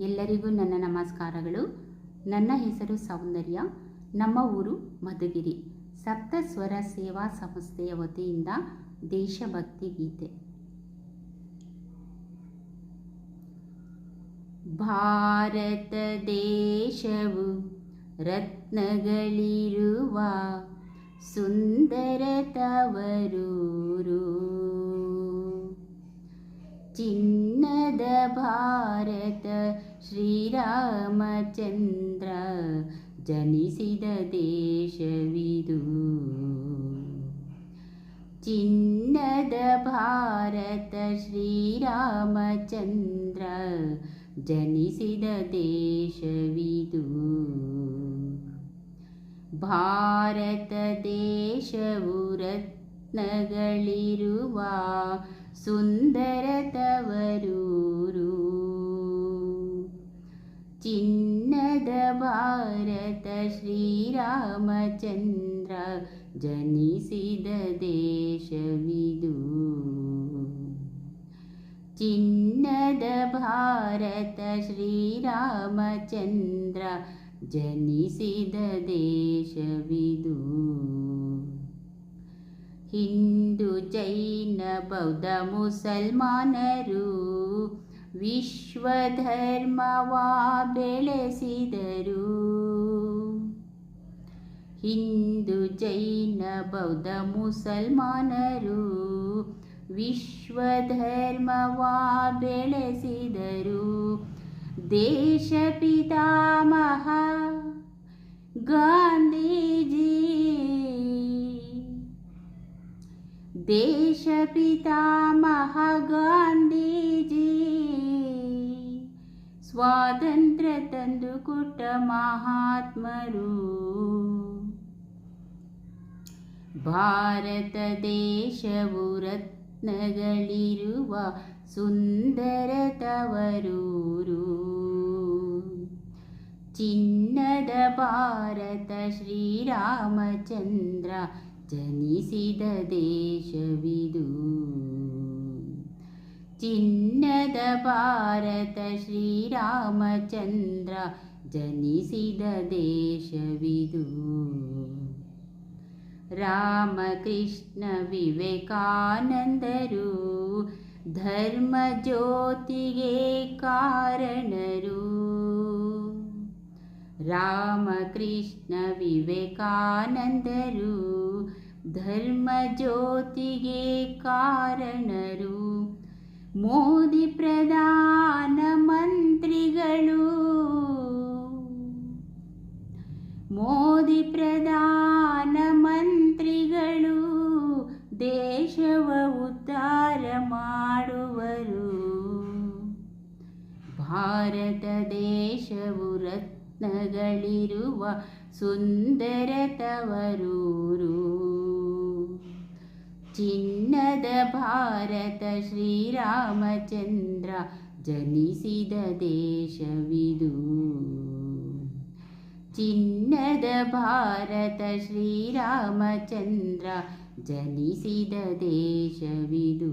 ಎಲ್ಲರಿಗೂ ನನ್ನ ನಮಸ್ಕಾರಗಳು. ನನ್ನ ಹೆಸರು ಸೌಂದರ್ಯ. ನಮ್ಮ ಊರು ಮಧುಗಿರಿ. ಸಪ್ತ ಸ್ವರ ಸೇವಾ ಸಂಸ್ಥೆಯ ವತಿಯಿಂದ ದೇಶಭಕ್ತಿ ಗೀತೆ. ಭಾರತ ದೇಶವು ರತ್ನಗಳಿರುವ ಸುಂದರ ತವರೂರು चिन्नद भारत श्रीरामचन्द्र जनिसिद देशविदु चिन्नद भारत श्रीरामचन्द्र जनिसिद देशविदु भारतदेशव्रत ದೇಶವು ರತ್ನಗಳಿರುವ ಸುಂದರ ತವರೂರು ಚಿನ್ನದ ಭಾರತ ಶ್ರೀರಾಮಚಂದ್ರ ಜನಿಸಿದ ದೇಶವಿದು ಚಿನ್ನದ ಭಾರತ ಶ್ರೀರಾಮಚಂದ್ರ ಜನಿಸಿದ ದೇಶವಿದು ಹಿಂದೂ ಜೈನ, ಬೌದ್ಧ, ಮುಸಲ್ಮಾನರು ವಿಶ್ವಧರ್ಮವ ಬೆಳೆಸಿದರು. ಹಿಂದೂ ಜೈನ, ಬೌದ್ಧ, ಮುಸಲ್ಮಾನರು ವಿಶ್ವಧರ್ಮವ ಬೆಳೆಸಿದರು. ದೇಶ ಪಿತಾಮಹ ಗಾಂಧೀಜಿ ದೇಶ ಮಹಾ ಗಾಂಧೀಜಿ ಸ್ವಾತಂತ್ರ್ಯ ತಂದುಕೊಟ್ಟ ಮಹಾತ್ಮರು. ಭಾರತ ದೇಶವು ರತ್ನಗಳಿರುವ ಸುಂದರ ತವರೂರು ಚಿನ್ನದ ಭಾರತ ಶ್ರೀರಾಮಚಂದ್ರ ಜನಿಸಿದ ದೇಶವಿದು ಚಿನ್ನದ ಭಾರತ ಶ್ರೀರಾಮಚಂದ್ರ ಜನಿಸಿದ ದೇಶವಿದು ರಾಮಕೃಷ್ಣ ವಿವೇಕಾನಂದರು ಧರ್ಮ ಜ್ಯೋತಿಗೆ ಕಾರಣರು ರಾಮಕೃಷ್ಣ ವಿವೇಕಾನಂದರು ಧರ್ಮ ಜ್ಯೋತಿಗೆ ಕಾರಣರು. ಮೋದಿ ಪ್ರಧಾನ ಮಂತ್ರಿಗಳು. ಮೋದಿ ಪ್ರಧಾನ ಮಂತ್ರಿಗಳು ದೇಶವ ಉದ್ಧಾರ ಮಾಡುವರು. ಭಾರತ ದೇಶವು ರತ್ನಗಳಿರುವ ಸುಂದರ ತವರೂರು. भारत श्रीरामचन्द्र जनिसिद देशविदु चिन्नद भारत श्रीरामचन्द्र जनिसिद देशविदु